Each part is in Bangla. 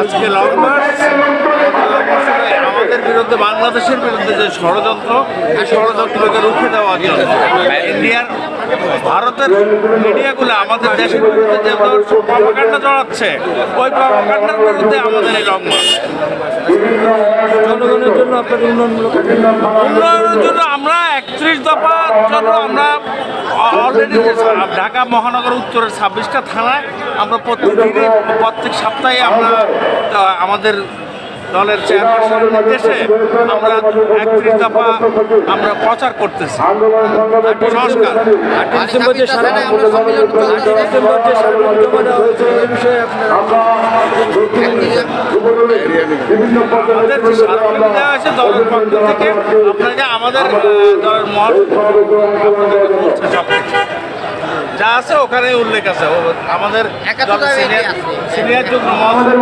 আজকে লং মার্চ। আমাদের বিরুদ্ধে, বাংলাদেশের বিরুদ্ধে যে ষড়যন্ত্র, এই ষড়যন্ত্রকে রুখে দেওয়ার জন্য, ইন্ডিয়ার, ভারতের মিডিয়াগুলো আমাদের দেশের বিরুদ্ধে যে প্রপাকাণ্ডা চড়াচ্ছে ওই প্রপাকাণ্ডার বিরুদ্ধে আমাদের এই লং মার্চ। জনগণের আপনাদের উন্নয়নমূলক উন্নয়নের জন্য আমরা একত্রিশ দফার জন্য আমরা অলরেডি ঢাকা মহানগর উত্তরের ছাব্বিশটা থানায় আমরা প্রত্যেকদিনই প্রত্যেক সপ্তাহে আমরা আমাদের দলের চেয়ারপারসনের নির্দেশে আমরা একত্রিশ দফা আমরা প্রচার করতেছি। সংস্কার। ডিসেম্বর যে সারা ডিসেম্বর যে সার্বজনীন জমা দেওয়া হয়েছে এই বিষয়ে আপনারা আমাদের যে দেওয়া আছে দলের পক্ষ থেকে আপনাকে আমাদের আহ, দলের যা আছে ওখানে উল্লেখ আছে। আমাদের সিনিয়র সিনিয়র যুগ্ম মহাসচিব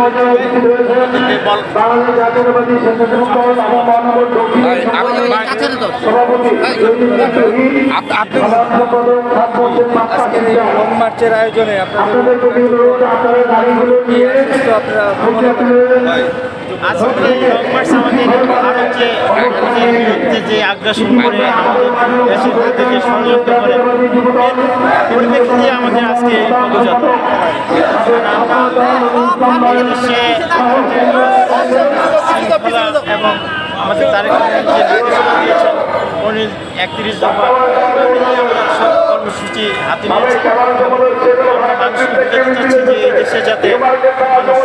থেকে বল- আজকের এই লং মার্চের আয়োজনে আপনাদের আপনারা আজকে লং মার্চ আমাদের বিরুদ্ধে যে আগ্রাসন করে দেশের বিরুদ্ধে যে ষড়যন্ত্র করে পরিপ্রেক্ষিতে আমাদের আজকে পদযাত্রা। এবং আমাদের তারেক যে নির্দেশনা দিয়েছেন উনি একত্রিশ দফা সব কর্মসূচি হাতে নিয়েছি। আমরা মানুষকে বোঝাতে চাচ্ছি যে এই দেশে যাতে মানুষ